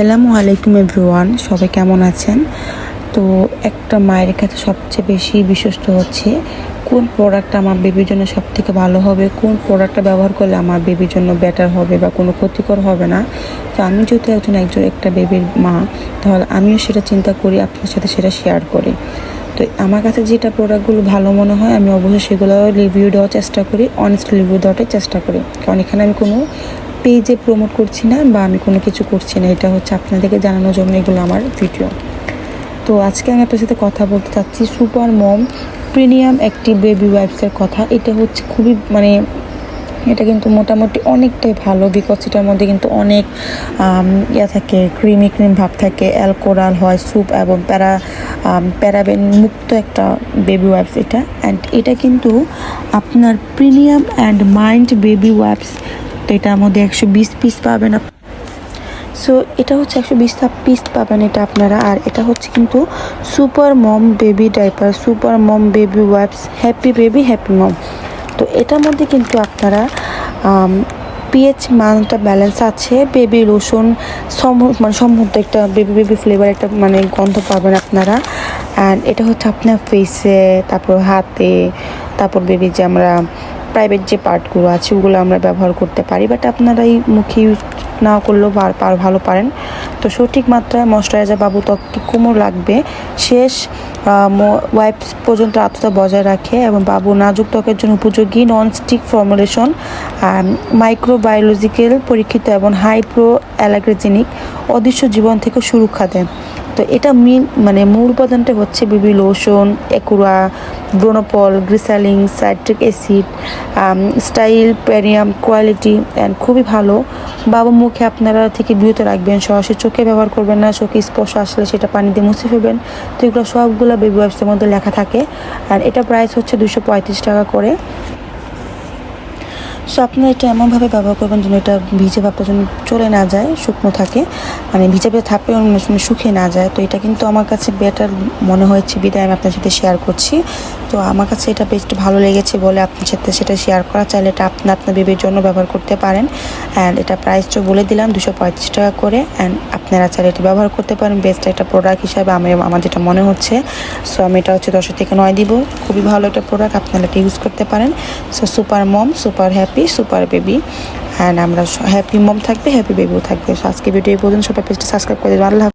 আসসালামু আলাইকুম এভরিওয়ান, সবাই কেমন আছেন? তো একটা মায়ের কাছে সবচেয়ে বেশি বিশ্বস্ত হচ্ছে, কোন প্রোডাক্টটা আমার বেবির জন্য সব থেকে ভালো হবে, কোন প্রোডাক্টটা ব্যবহার করলে আমার বেবির জন্য বেটার হবে বা কোনো ক্ষতিকর হবে না। তো আমি যেহেতু একজন একজন একটা বেবির মা, তাহলে আমিও সেটা চিন্তা করি আপনার সাথে সেটা শেয়ার করি। তো আমার কাছে যেটা প্রোডাক্টগুলো ভালো মনে হয়, আমি অবশ্যই সেগুলো রিভিউ দেওয়ার চেষ্টা করি অনেস্ট রিভিউ দেওয়াটাই চেষ্টা করি। কারণ এখানে আমি কোনো পেজে প্রমোট করছি না বা আমি কোনো কিছু করছি না, এটা হচ্ছে আপনাদেরকে জানানোর জন্য এগুলো আমার ভিডিও তো আজকে আমি আপনার সাথে কথা বলতে চাচ্ছি সুপার মম প্রিমিয়াম একটি বেবি ওয়াইপসের কথা। এটা হচ্ছে খুবই মানে এটা কিন্তু মোটামুটি অনেকটাই ভালো বিকজ এটার মধ্যে কিন্তু অনেক ইয়া থাকে ক্রিমি ক্রিম ভাব থাকে। অ্যালকোরাল হয়, স্যুপ এবং প্যারা প্যারাবেন মুক্ত একটা বেবি ওয়াইপস এটা। অ্যান্ড এটা কিন্তু আপনার premium and mind baby wipes তো এটার মধ্যে একশো বিশ পিস পাবেন সো এটা হচ্ছে একশো বিশটা পিস পাবেন এটা আপনারা। আর এটা হচ্ছে কিন্তু super mom baby diaper super mom baby wipes happy baby happy mom তো এটার মধ্যে কিন্তু আপনারা পিএইচ মানটা ব্যালেন্স আছে বেবি লোশন মানে সম্ভবত একটা বেবি বেবি ফ্লেভার একটা মানে গন্ধ পাবেন আপনারা। অ্যান্ড এটা হচ্ছে আপনার ফেসে তারপর হাতে, তারপর বেবি যে আমরা প্রাইভেট যে পার্টগুলো আছে, ওগুলো আমরা ব্যবহার করতে পারি বাট আপনারা এই মুখে ইউজ না করলেও পার- ভালো পারেন। তো সঠিক মাত্রায় ময়শ্চারাইজার বাবু ত্বককে কোমর লাগবে? শেষ ওয়াইপস পর্যন্ত আত্মতা বজায় রাখে এবং বাবু নাজুক ত্বকের জন্য উপযোগী নন স্টিক ফর্মুলেশন মাইক্রোবায়োলজিক্যাল পরীক্ষিত এবং হাইপ্রো অ্যালাগ্রেজেনিক অদৃশ্য জীবন থেকে সুরক্ষা দেয়। তো এটা মেন মানে মূল উপাদানটা হচ্ছে বেবি লোশন একুরা ব্রোনোপল গ্রিসালিং সাইট্রিক অ্যাসিড স্টাইল, প্যারিয়াম, কোয়ালিটি অ্যান্ড খুবই ভালো। বাবা মুখে আপনারা থেকে বিরত রাখবেন, সরাসরি চোখে ব্যবহার করবেন না, চোখে স্পর্শ আসলে সেটা পানি দিয়ে মুছে ফেলবেন। তো এগুলো সবগুলো বেবি ওয়েবসের মধ্যে লেখা থাকে আর এটা প্রাইস হচ্ছে দুশো টাকা করে। সো আপনারা এটা এমনভাবে ব্যবহার করবেন যেন এটা ভিজে ভাবটা যেন চলে না যায়, শুকনো থাকে। মানে ভিজে ভিজে থাপে শুকিয়ে না যায়। তো এটা কিন্তু আমার কাছে বেটার মনে হয়েছে, বিদায় আমি আপনার সাথে শেয়ার করছি। তো আমার কাছে এটা বেশ ভালো লেগেছে বলে আপনার সাথে সেটা শেয়ার করা। চাইলে এটা আপনি আপনার বেবির জন্য ব্যবহার করতে পারেন। অ্যান্ড এটা প্রাইসটা বলে দিলাম, দুশো পঁয়ত্রিশ টাকা করে। অ্যান্ড আপনারা চাইলে এটা ব্যবহার করতে পারেন। বেস্ট একটা প্রোডাক্ট হিসাবে আমি আমার যেটা মনে হচ্ছে। সো আমি এটা হচ্ছে দশ থেকে নয় দিব। খুবই ভালো একটা প্রোডাক্ট আপনারা এটা ইউজ করতে পারেন। So super mom super happy super baby and আমরা হ্যাপি মম থাকবে হ্যাপি বেবিও থাকবে। সো আজকে ভিডিও এই পর্যন্ত। সবাই পেজটা সাবস্ক্রাইব করে দেবেন। আল্লাহ।